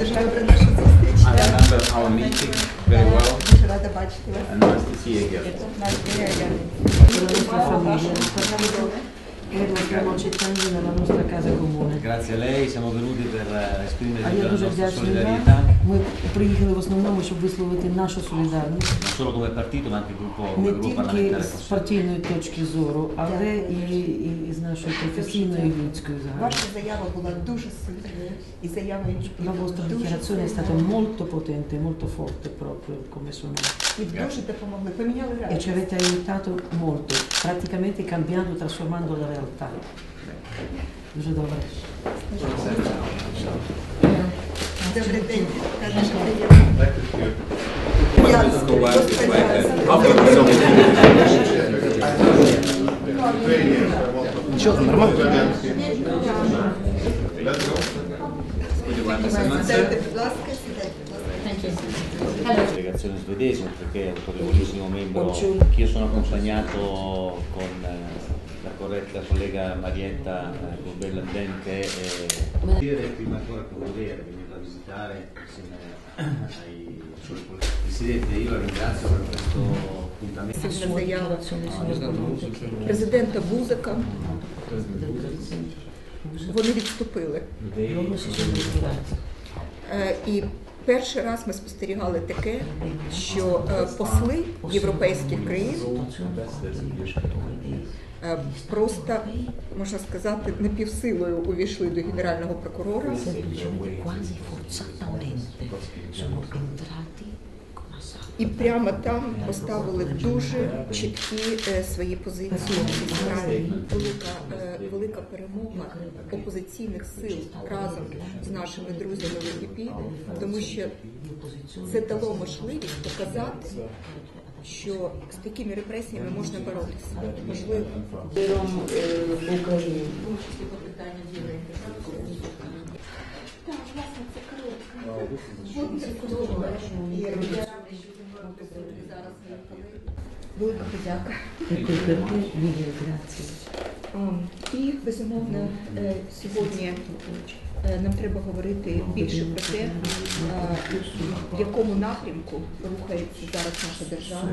I remember our meeting very well. And. Nice to see you again. Grazie a lei, siamo venuti per eh, esprimere la nostra solidarietà. Ми приїхали в основному, щоб висловити нашу солідарність non solo come partito ma anche gruppo, come не gruppo тільки parlamentare з Fossati. партійної точки зору, але і, і з нашої професійної і людської загальної. Ваша заява була дуже сильною і заява La vostra дуже dichiarazione è stata сильна. molto potente, molto forte proprio come suo nome. І дуже допомогли. Поміняли E ci реальність. avete aiutato molto, praticamente cambiando, trasformando la realtà. Дуже добре. dovrebbe la delegazione svedese perché è autorevolissimo membro. Io sono accompagnato con eh, la corretta collega Marietta eh, Gobellandente e dire prima ancora che volere visitare insieme ai suoi colleghi. Presidente io la ringrazio per questo appuntamento заява президента Бузика. Вони відступили. Е, І перший раз ми спостерігали таке, що е, посли європейських країн е, просто можна сказати напівсилою увійшли до генерального прокурора і прямо там поставили дуже чіткі е, свої позиції справі. Велика, е, велика перемога опозиційних сил разом з нашими друзями в УКП, тому що це дало можливість показати, що з такими репресіями можна боротися. Можливо. в Україні. Так, власне, це коротко. Подяка. Mille grazie. Ем, І безумовно е, сьогодні е, нам треба говорити більше про те, е, в якому напрямку рухається зараз наша держава.